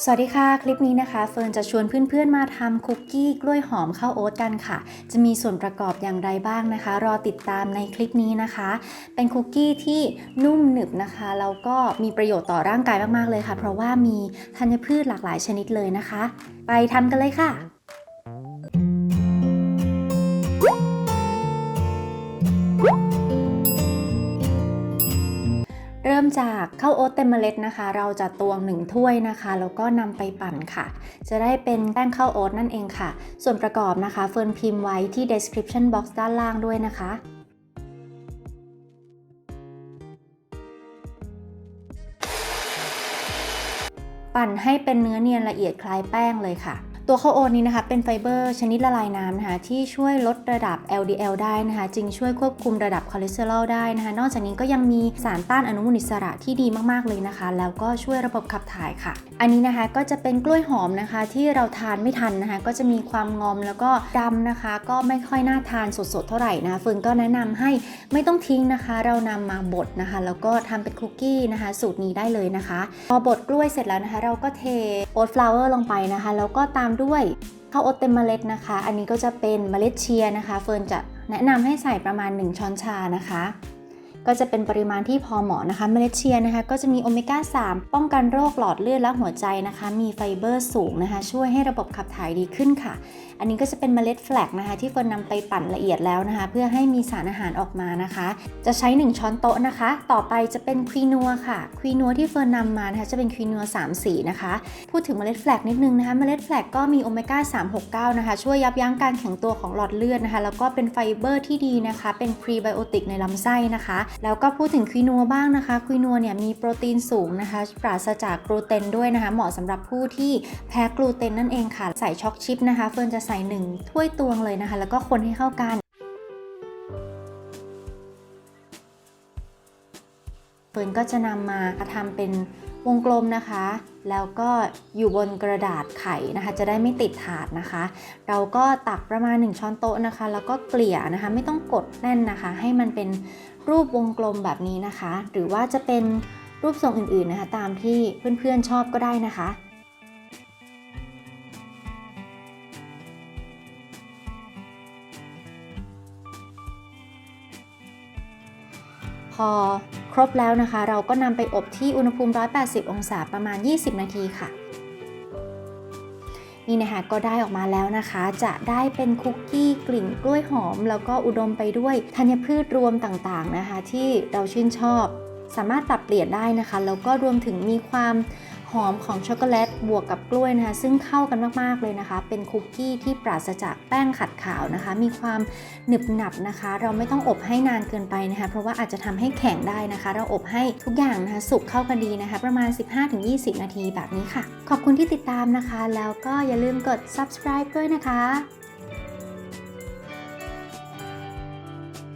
สวัสดีค่ะ คลิปนี้นะคะเฟิร์นจะชวนเพื่อนๆมาทำคุกกี้กล้วยหอมข้าวโอ๊ตกันค่ะ จะมีส่วนประกอบอย่างไรบ้างนะคะ รอติดตามในคลิปนี้นะคะ เป็นคุกกี้ที่นุ่มหนึบนะคะแล้วก็มีประโยชน์ต่อร่างกายมากๆเลยค่ะ เพราะว่ามีธัญพืชหลากหลายชนิดเลยนะคะ ไปทำกันเลยค่ะ เริ่มจากข้าวโอ๊ตเต็มเมล็ดนะคะ เราจะตวง 1 ถ้วยนะคะ แล้วก็นำไปปั่นค่ะ จะได้เป็นแป้งข้าวโอ๊ตนั่นเองค่ะ ส่วนประกอบนะคะ เฟิร์นพิมพ์ไว้ที่ description box ด้านล่างด้วยนะคะปั่นให้เป็นเนื้อเนียนละเอียดคล้ายแป้งเลยค่ะ ตัวข้าวโอ๊ตนี้นะคะเป็นไฟเบอร์ชนิดละลายน้ำนะคะที่ช่วยลดระดับ LDL ได้นะคะจึงช่วยควบคุมระดับคอเลสเตอรอลได้นะคะนอกจากนี้ก็ยังมีสารต้านอนุมูลอิสระที่ดีมากๆเลยนะคะ แล้วก็ช่วยระบบขับถ่ายค่ะ อันนี้นะคะก็จะเป็นกล้วยหอมนะคะที่เราทานไม่ทันนะคะ ก็จะมีความงอมแล้วก็ดำนะคะ ก็ไม่ค่อยน่าทานสดๆเท่าไหร่นะคะเฟิร์นก็แนะนำให้ไม่ต้องทิ้งนะคะ เรานำมาบดนะคะ แล้วก็ทำเป็นคุกกี้นะคะ สูตรนี้ได้เลยนะคะ พอบดกล้วยเสร็จแล้วนะคะ เราก็เทโอ๊ตฟลาวเวอร์ลงไปนะคะแล้วก็ตามด้วยข้าวโอ๊ตเต็มเมล็ดนะคะ อันนี้ก็จะเป็นเมล็ดเชียนะคะ เฟิร์นจะแนะนำให้ใส่ประมาณ 1 ช้อนชานะคะ ก็จะเป็นปริมาณที่พอเหมาะนะคะเมล็ดเชียร์นะคะก็จะมีโอเมก้า 3 ป้องกันโรคหลอดเลือดและหัวใจนะคะ มีไฟเบอร์สูงนะคะ ช่วยให้ระบบขับถ่ายดีขึ้นค่ะ อันนี้ก็จะเป็นเมล็ดแฟลกนะคะ ที่เฟิร์นนำไปปั่นละเอียดแล้วนะคะ เพื่อให้มีสารอาหารออกมานะคะ จะใช้ 1 ช้อนโต๊ะนะคะ ต่อไปจะเป็นควีนัวค่ะควีนัวที่เฟิร์นนำมานะคะจะเป็นควีนัว3สีนะคะ พูดถึงเมล็ดแฟลกนิดนึงนะคะ เมล็ดแฟลกก็มีโอเมก้า 369 นะคะ ช่วยยับยั้งการแข็งตัวของหลอดเลือดนะคะ แล้วก็เป็นไฟเบอร์ที่ดีนะคะ เป็นพรีไบโอติกในลำไส้นะคะแล้วก็พูดถึงควีนัวบ้างนะคะควีนัวเนี่ยมีโปรตีนสูงนะคะ ปราศจากกลูเตนด้วยนะคะ เหมาะสำหรับผู้ที่แพ้กลูเตนนั่นเองค่ะ ใส่ช็อกชิพนะคะ เฟิร์นจะใส่หนึ่งถ้วยตวงเลยนะคะ แล้วก็คนให้เข้ากันเฟิร์นก็จะนำมาทำเป็น วงกลมนะคะ แล้วก็อยู่บนกระดาษไขนะคะ จะได้ไม่ติดถาดนะคะ เราก็ตักประมาณ 1 ช้อนโต๊ะนะคะ แล้วก็เกลี่ยนะคะ ไม่ต้องกดแน่นนะคะ ให้มันเป็นรูปวงกลมแบบนี้นะคะ หรือว่าจะเป็นรูปทรงอื่นๆนะคะ ตามที่เพื่อนๆชอบก็ได้นะคะพอ ครบแล้วนะคะ เราก็นำไปอบที่อุณหภูมิ 180 องศาประมาณ 20 นาทีค่ะ นี่นะคะก็ได้ออกมาแล้วนะคะ จะได้เป็นคุกกี้กลิ่นกล้วยหอม แล้วก็อุดมไปด้วยธัญพืชรวมต่างๆนะคะ ที่เราชื่นชอบ สามารถปรับเปลี่ยนได้นะคะ แล้วก็รวมถึงมีความ หอมของช็อกโกแลตบวกกับกล้วยนะคะ ซึ่งเข้ากันมากๆเลยนะคะ เป็นคุกกี้ที่ปราศจากแป้งขัดขาวนะคะ มีความหนึบหนับนะคะ เราไม่ต้องอบให้นานเกินไปนะคะ เพราะว่าอาจจะทำให้แข็งได้นะคะ เราอบให้ทุกอย่างนะคะ สุกเข้ากันดีนะคะ ประมาณ 15-20 นาทีแบบนี้ค่ะ ขอบคุณที่ติดตามนะคะ แล้วก็อย่าลืมกด subscribe ด้วยนะคะ